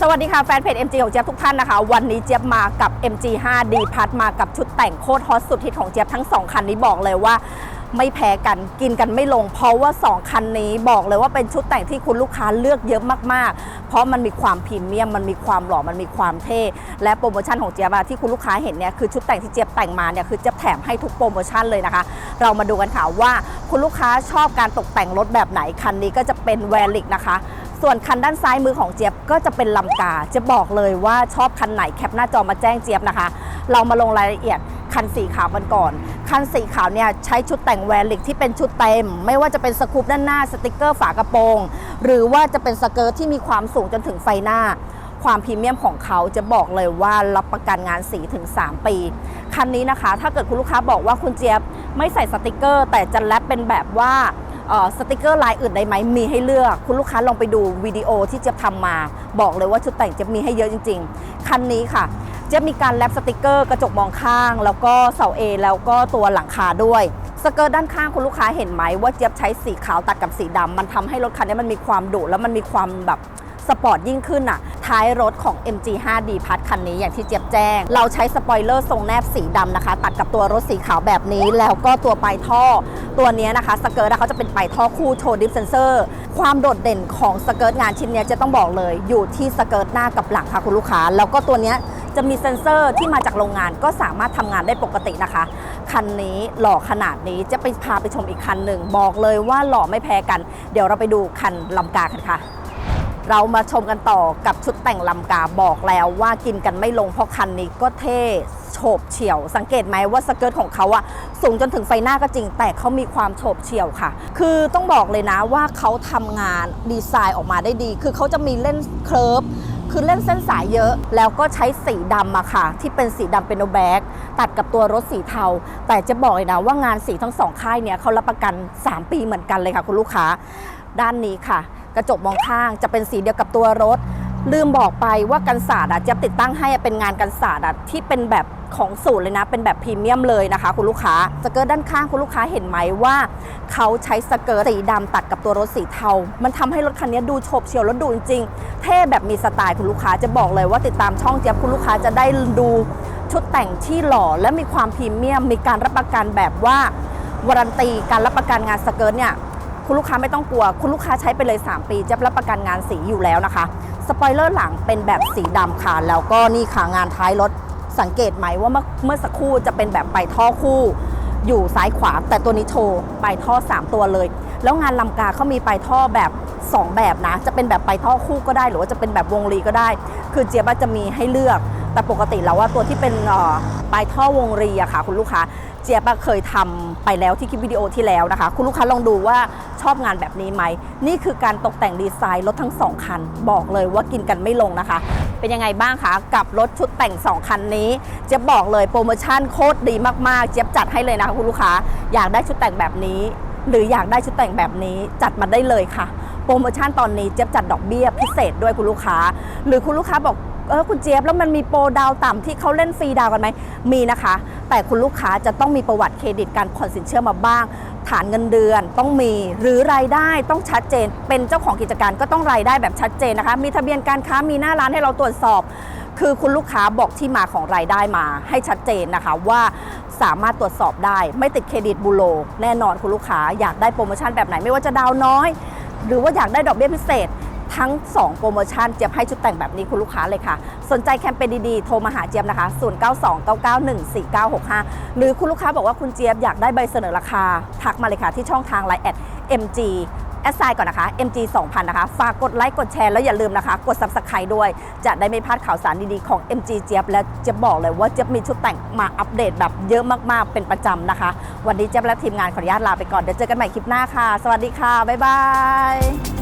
สวัสดีค่ะ แฟนเพจ MG ของเจี๊ยบทุกท่านนะคะ วันนี้เจี๊ยบมากับ MG 5 D พัดมากับชุดแต่งโคตรฮอตสุดฮิตของเจี๊ยบทั้ง 2 คันนี้บอกเลยว่าไม่แพ้กันกินกันไม่ลง เพราะว่า 2 คันนี้บอกเลยว่าเป็นชุดแต่งที่คุณลูกค้าเลือกเยอะมากๆ เพราะมันมีความพรีเมียม มันมีความหล่อมันมีความเท่ และโปรโมชั่นของเจี๊ยบที่คุณลูกค้าเห็นเนี่ยคือชุดแต่งที่เจี๊ยบแต่งมาเนี่ยคือเจี๊ยบแถมให้ทุกโปรโมชั่นเลยนะคะ เรามาดูกันค่ะว่าคุณลูกค้าชอบการตกแต่งรถแบบไหนคันนี้ก็จะเป็นแวลิกนะคะ ส่วนคันด้านซ้ายมือของเจี๊ยบก็จะเป็นลำกาจะบอกเลยว่าชอบคันไหนแคปหน้าจอมาแจ้งเจี๊ยบนะคะ เรามาลงรายละเอียดคันสีขาวกันก่อน คันสีขาวเนี่ยใช้ชุดแต่งแวลิกที่เป็นชุดเต็ม ไม่ว่าจะเป็นสกูปด้านหน้าสติกเกอร์ฝากระโปรง หรือว่าจะเป็นสเกิร์ตที่มีความสูงจนถึงไฟหน้า ความพรีเมียมของเขาจะบอกเลยว่ารับประกันงานสีถึง 3 ปี คันนี้นะคะ ถ้าเกิดคุณลูกค้าบอกว่าคุณเจี๊ยบไม่ใส่สติกเกอร์ แต่จะแรปเป็นแบบว่า สติกเกอร์ลายอื่นได้ไหมมีให้เลือก คุณลูกค้าลองไปดูวิดีโอที่เจี๊ยบทำมา บอกเลยว่าชุดแต่งเจี๊ยบมีให้เยอะจริง ๆ คันนี้ค่ะเจี๊ยบมีการแรปสติกเกอร์กระจกมองข้าง แล้วก็เสาเอแล้วก็ตัวหลังคาด้วย สเกิร์ตด้านข้างคุณลูกค้าเห็นไหมว่าเจี๊ยบใช้สีขาวตัดกับสีดำมันทำให้รถคันนี้มันมีความดุแล้วมันมีความแบบ สปอร์ตยิ่งขึ้นอะ ท้ายรถของ MG 5D พัดคันนี้อย่างที่เจี๊ยบแจ้ง เราใช้สปอยเลอร์ทรงแนบสีดำนะคะ ตัดกับตัวรถสีขาวแบบนี้ แล้วก็ตัวปลายท่อ ตัวนี้นะคะ สเกิร์ตเขาจะเป็นปลายท่อคู่โชว์ดิฟเซนเซอร์ ความโดดเด่นของสเกิร์ตงานชิ้นนี้จะต้องบอกเลย อยู่ที่สเกิร์ตหน้ากับหลังค่ะคุณลูกค้า แล้วก็ตัวนี้จะมีเซ็นเซอร์ที่มาจากโรงงานก็สามารถทำงานได้ปกตินะคะ คันนี้หล่อขนาดนี้จะไปพาไปชมอีกคันหนึ่ง บอกเลยว่าหล่อไม่แพ้กัน เดี๋ยวเราไปดูคันลำกากันค่ะ เรามาชมกันต่อกับชุดแต่งลำกาบอกแล้วว่ากินกันไม่ลงเพราะคันนี้ก็เท่โฉบเฉี่ยว สังเกตไหมว่าสเกิร์ตของเขาอะสูงจนถึงไฟหน้าก็จริง แต่เขามีความโฉบเฉี่ยวค่ะ คือต้องบอกเลยนะว่าเขาทำงานดีไซน์ออกมาได้ดี คือเขาจะมีเล่นเคลิร์ฟคือเล่นเส้นสายเยอะ แล้วก็ใช้สีดำอะค่ะ ที่เป็นสีดำเป็นโนแบ็กตัดกับตัวรถสีเทา แต่จะบอกเลยนะว่างานสีทั้งสองค่ายเนี่ยเขารับประกัน 3 ปีเหมือนกันเลยค่ะ คุณลูกค้า ด้านนี้ค่ะ กระจกมองข้างจะเป็นสีเดียวกับตัวรถ ลืมบอกไปว่ากันศาสตร์อะจะติดตั้งให้เป็นงานกันศาสตร์อะที่เป็นแบบของสูตรเลยนะ เป็นแบบพรีเมียมเลยนะคะ คุณลูกค้าสเกิร์ตด้านข้างคุณลูกค้าเห็นไหมว่า เขาใช้สเกิร์ตสีดำตัดกับตัวรถสีเทา มันทำให้รถคันนี้ดูโฉบเฉี่ยวแล้วดูจริงๆเท่แบบมีสไตล์คุณลูกค้าจะบอกเลยว่าติดตามช่องเจี๊ยบคุณลูกค้าจะได้ดูชุดแต่งที่หล่อและมีความพรีเมียม มีการรับประกันแบบว่า วารันตีการรับประกันงานสเกิร์ตเนี่ย คุณลูกค้าไม่ต้องกลัว คุณลูกค้าใช้ไปเลย 3 ปีจะรับประกันงานสีอยู่แล้วนะคะ สปอยเลอร์หลังเป็นแบบสีดำค่ะ แล้วก็นี่ค่ะงานท้ายรถ สังเกตไหมว่าเมื่อเมื่อสักครู่จะเป็นแบบไปท่อคู่ อยู่ซ้ายขวา แต่ตัวนี้โชว์ไปท่อ 3 ตัวเลย แล้วงานลำกาเขามีไปท่อแบบ 2 แบบนะ จะเป็นแบบไปท่อคู่ก็ได้ หรือว่าจะเป็นแบบวงรีก็ได้ คือเจี๊ยบจะมีให้เลือก แต่ปกติแล้วว่าตัวที่เป็นปลายท่อวงรีอะค่ะ คุณลูกค้า เจี๊ยบเคยทำไปแล้วที่คลิปวิดีโอที่แล้วนะคะ คุณลูกค้าลองดูว่าชอบงานแบบนี้ไหม นี่คือการตกแต่งดีไซน์รถทั้ง 2 คัน บอกเลยว่ากินกันไม่ลงนะคะ เป็นยังไงบ้างคะ กับรถชุดแต่ง 2 คันนี้ เจี๊ยบบอกเลยโปรโมชั่นโคตรดีมากๆ เจี๊ยบจัดให้เลยนะคะคุณลูกค้าอยากได้ชุดแต่งแบบนี้ หรืออยากได้ชุดแต่งแบบนี้จัดมาได้เลยค่ะ โปรโมชั่นตอนนี้เจี๊ยบจัดดอกเบี้ยพิเศษด้วยคุณลูกค้า หรือคุณลูกค้าบอก เออคุณเจี๊ยบแล้วมันมีโปรดาวต่ำที่เขาเล่นฟรีดาวกันไหมมีนะคะ แต่คุณลูกค้าจะต้องมีประวัติเครดิตการผ่อนสินเชื่อมาบ้าง ฐานเงินเดือนต้องมีหรือรายได้ต้องชัดเจน เป็นเจ้าของกิจการก็ต้องรายได้แบบชัดเจนนะคะ มีทะเบียนการค้ามีหน้าร้านให้เราตรวจสอบ คือคุณลูกค้าบอกที่มาของรายได้มาให้ชัดเจนนะคะว่าสามารถตรวจสอบได้ ไม่ติดเครดิตบูโรแน่นอนคุณลูกค้าอยากได้โปรโมชั่นแบบไหนไม่ว่าจะดาวน้อย หรือว่าอยากได้ดอกเบี้ยพิเศษ ทั้ง 2 โปรโมชั่นเจี๊ยบให้ชุดแต่งแบบนี้คุณลูกค้าเลยค่ะ สนใจแคมเปญดีๆ โทรมาหาเจี๊ยบนะคะ 0929914965 หรือคุณลูกค้าบอกว่าคุณเจี๊ยบอยากได้ใบเสนอราคา ทักมาเลยค่ะที่ช่องทาง Line แอด MG แอดไซน์ก่อนนะคะ MG 2000 นะคะ ฝากกดไลค์ กดแชร์ แล้วอย่าลืมนะคะ กด Subscribe ด้วย จะได้ไม่พลาดข่าวสารดีๆ ของ MG เจี๊ยบ และเจี๊ยบบอกเลยว่าเจี๊ยบมีชุดแต่งมาอัปเดตแบบเยอะมากๆ เป็นประจำนะคะ วันนี้เจี๊ยบและทีมงานขออนุญาตลาไปก่อน เดี๋ยวเจอกันใหม่คลิปหน้าค่ะ สวัสดีค่ะ บ๊ายบาย